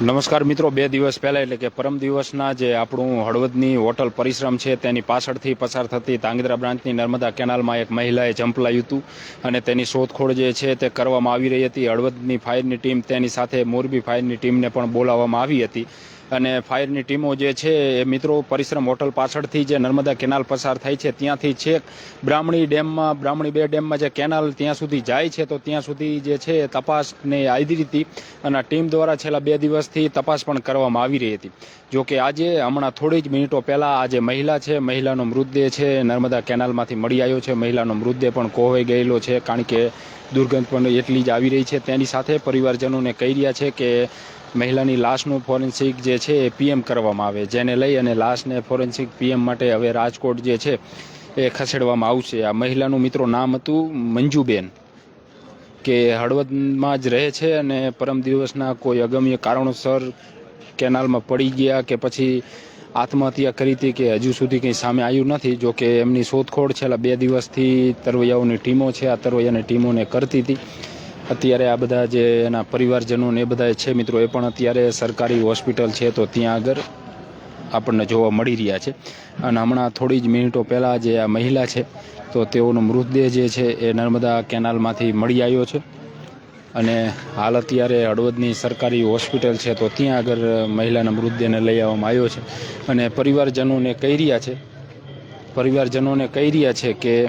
નમસ્કાર મિત્રો, બે દિવસ પહેલાં એટલે કે પરમ દિવસના જે આપણું હળવદની હોટલ પરિશ્રમ છે, તેની પાછળથી પસાર થતી તાંગધ્રા બ્રાન્ચની નર્મદા કેનાલમાં એક મહિલાએ ઝંપલાયું હતું અને તેની શોધખોળ જે છે તે કરવામાં આવી રહી હતી. હળવદની ફાયરની ટીમ તેની સાથે મોરબી ફાયરની ટીમને પણ બોલાવવામાં આવી હતી. અને ફાયરની ટીમો જે છે એ મિત્રો પરિશ્રમ હોટલ પાછળથી જે નર્મદા કેનાલ પસાર થાય છે, ત્યાંથી છેક બ્રાહ્મણી ડેમમાં, બ્રાહ્મણી બે ડેમમાં જે કેનાલ ત્યાં સુધી જાય છે, તો ત્યાં સુધી જે છે તપાસને આવી હતી અને ટીમ દ્વારા છેલ્લા બે દિવસથી તપાસ પણ કરવામાં આવી રહી હતી. જો કે આજે હમણાં થોડી જ મિનિટો પહેલાં આજે મહિલા છે, મહિલાનો મૃતદેહ છે, નર્મદા કેનાલમાંથી મળી આવ્યો છે. મહિલાનો મૃતદેહ પણ કોહવાઈ ગયેલો છે, કારણ કે દુર્ગંધ પણ એટલી જ આવી રહી છે. તેની સાથે પરિવારજનોને કહી રહ્યા છે કે મહિલાની લાશનું ફોરેન્સિક જે છે એ પીએમ કરવામાં આવે, જેને લઈ અને લાશને ફોરેન્સિક પીએમ માટે હવે રાજકોટ જે છે એ ખસેડવામાં આવશે. આ મહિલાનું મિત્રો નામ હતું મંજુબેન, કે હળવદમાં જ રહે છે અને પરમ દિવસના કોઈ અગમ્ય કારણોસર કેનાલમાં પડી ગયા કે પછી આત્મહત્યા કરી હતી કે હજુ સુધી કંઈ સામે આવ્યું નથી, જો કે એમની શોધખોળ છેલ્લા બે દિવસથી તરવૈયાઓની ટીમો છે. આ તરવૈયાની ટીમોને કરતી હતી. અત્યારે આ બધા જે એના પરિવારજનો ને એ બધા છે મિત્રો, એ પણ અત્યારે સરકારી હોસ્પિટલ છે તો ત્યાં આગળ આપણને જોવા મળી રહ્યા છે. અને હમણાં થોડી જ મિનિટો પહેલાં જે આ મહિલા છે, તો તેઓનો મૃતદેહ જે છે એ નર્મદા કેનાલમાંથી મળી આવ્યો છે. અને હાલ અત્યારે હળવદની સરકારી હોસ્પિટલ છે તો ત્યાં આગળ મહિલાના મૃતદેહને લઈ આવવામાં આવ્યો છે. અને પરિવારજનોને કહી રહ્યા છે, પરિવારજનોને કહી રહ્યા છે કે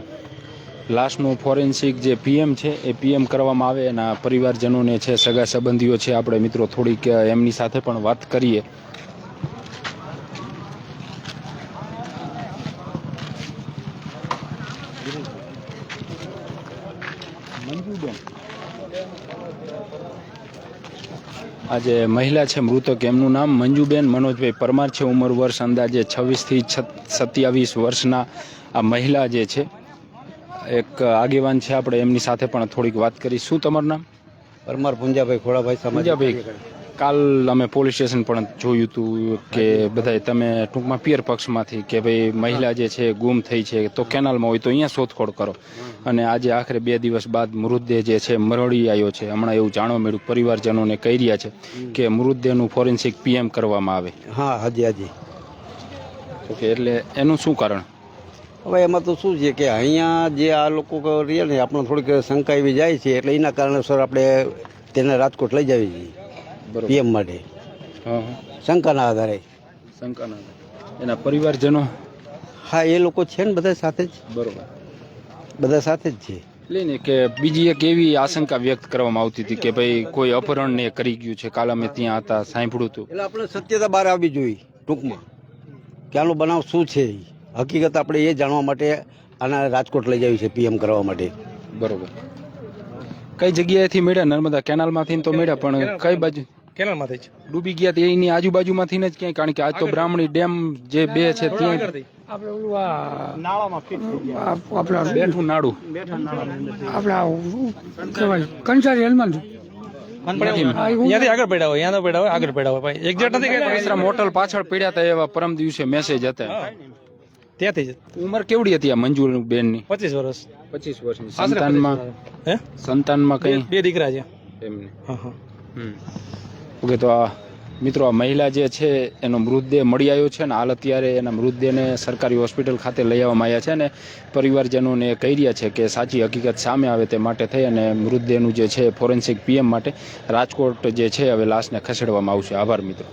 લાશનું ફોરેન્સિક જે પીએમ છે, એ પીએમ કરવામાં આવે એના પરિવારજનોને છે, સગા સંબંધીઓ છે, આપણે મિત્રો થોડીક એમની સાથે પણ વાત કરીએ. આજે મહિલા છે, મૃતક. એમનું નામ મંજુબેન મનોજભાઈ પરમાર છે. ઉંમર, વર્ષ અંદાજે છવ્વીસથી સત્યાવીસ વર્ષના આ મહિલા જે છે એક આગેવાન છે આપણે એમની સાથે પણ થોડીક વાત કરી. શું તમારું નામ? પરમાર પુંજાભાઈ ખોડાભાઈ પુંજાભાઈ કાલ અમે પોલીસ સ્ટેશન પણ જોયું હતું કે બધાય તમે ટૂંકમાં પિયર પક્ષમાંથી કે ભાઈ મહિલા જે છે ગુમ થઈ છે તો કેનાલમાં હોય તો અહીંયા શોધખોળ કરો. અને આજે આખરે બે દિવસ બાદ મૃતદેહ જે છે મરળી આવ્યો છે. હમણાં એવું જાણવા મળ્યું પરિવારજનોને કહી રહ્યા છે કે મૃતદેહનું ફોરેન્સિક પીએમ કરવામાં આવે. હા હાજી હાજી. ઓકે એટલે એનું શું કારણ? હવે એમાં તો શું છે કે અહીંયા જે આ લોકો રહે ને આપણે થોડીક શંકા એવી જાય છે એટલે એના કારણસર આપણે તેને રાજકોટ લઈ જવી બરોબર. પીએમ માટે. શંકાના આધારે. શંકાના આધારે. એના પરિવારજનો? હા એ લોકો છે ને બધા સાથે જ. બરોબર. બધા સાથે જ છે. એટલે ને કે બીજી એક એવી આશંકા વ્યક્ત કરવામાં આવતી હતી કે ભાઈ કોઈ અપહરણ ને કરી ગયું છે કાલ અમે ત્યાં હતા સાંભળ્યું હતું. એટલે આપણે સત્યતા બહાર આવવી જોઈએ ટૂંકમાં. કે આનો બનાવ શું છે ઈ. હકીકત આપણે એ જાણવા માટે આના રાજકોટ લઈ જવી છે પીએમ કરવા માટે. બરોબર. કઈ જગ્યાએથી મળ્યા? નર્મદા કેનાલમાંથી તો મળ્યા પણ કઈ બાજુ? કેનાલમાંથી જ. ડૂબી ગયા તે એની આજુબાજુમાંથી જ ક્યાંય? કારણ કે આજ તો બ્રાહ્મણી ડેમ જે બે છે ત્યાં આપણે ઓલું આ આપણા બેઠું નાડું આપણા કહેવાય આગળ પડ્યા હોય ત્યાં તો પડ્યા હોય આગળ પડ્યા હોય. ભાઈ એક્ઝેક્ટ નથી કહેતા. પાછળ પડ્યા હતા એવા પરમ દિવસે મેસેજ હતા. ત્યાંથી જ? ઉંમર કેવડી હતી આ મંજુર બેનની પચીસ વર્ષ. પચીસ વર્ષની. સંતાનમાં 25 વર્ષ. હે? સંતાનમાં કઈ બે દીકરા છે. એમને. ઓકે તો આ મિત્રો આ મહિલા જે છે એનો મૃતદેહ મળી આવ્યો છે ને હાલ અત્યારે એના મૃતદેહને સરકારી હોસ્પિટલ ખાતે લઈ આવવામાં આવ્યા છે અને પરિવારજનોને કહી રહ્યા છે કે સાચી હકીકત સામે આવે તે માટે થઈ અને મૃતદેહનું જે છે ફોરેન્સિક પીએમ માટે રાજકોટ જે છે હવે લાશને ખસેડવામાં આવશે. આભાર મિત્રો.